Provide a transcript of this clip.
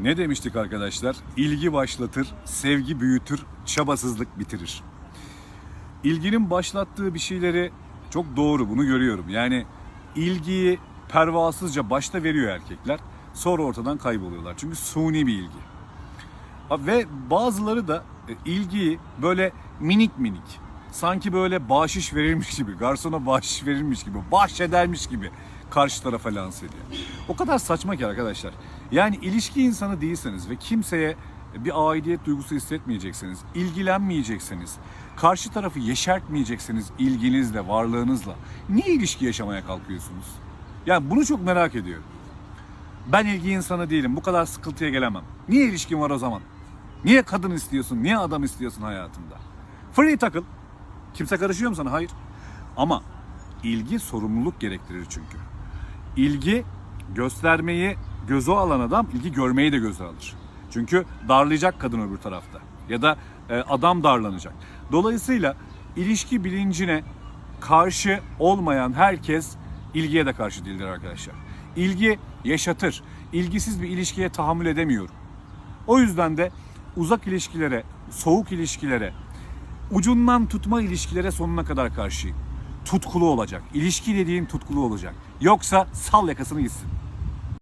Ne demiştik arkadaşlar? İlgi başlatır, sevgi büyütür, çabasızlık bitirir. İlginin başlattığı bir şeyleri çok doğru bunu görüyorum. Yani ilgiyi pervasızca başta veriyor erkekler. Sonra ortadan kayboluyorlar. Çünkü suni bir ilgi. Ve bazıları da e, ilgiyi böyle minik minik sanki böyle bahşiş verilmiş gibi, garsona bahşiş verilmiş gibi, bahşedermiş gibi karşı tarafa lanse ediyor. O kadar saçma ki arkadaşlar. Yani ilişki insanı değilseniz ve kimseye bir aidiyet duygusu hissetmeyecekseniz, ilgilenmeyecekseniz, karşı tarafı yeşertmeyecekseniz ilginizle, varlığınızla niye ilişki yaşamaya kalkıyorsunuz? Yani bunu çok merak ediyorum. Ben ilgi insanı değilim. Bu kadar sıkıntıya gelemem. Niye ilişkin var o zaman? Niye kadın istiyorsun? Niye adam istiyorsun hayatında? Free takıl. Kimse karışıyor mu sana? Hayır. Ama ilgi sorumluluk gerektirir çünkü. İlgi göstermeyi göze alan adam ilgi görmeyi de göze alır. Çünkü darlayacak kadın öbür tarafta. Ya da e, adam darlanacak. Dolayısıyla ilişki bilincine karşı olmayan herkes ilgiye de karşı değildir arkadaşlar. İlgi yaşatır. İlgisiz bir ilişkiye tahammül edemiyorum. O yüzden de uzak ilişkilere, soğuk ilişkilere, ucundan tutma ilişkilere sonuna kadar karşıyım. Tutkulu olacak. İlişki dediğin tutkulu olacak. Yoksa sal yakasını gitsin.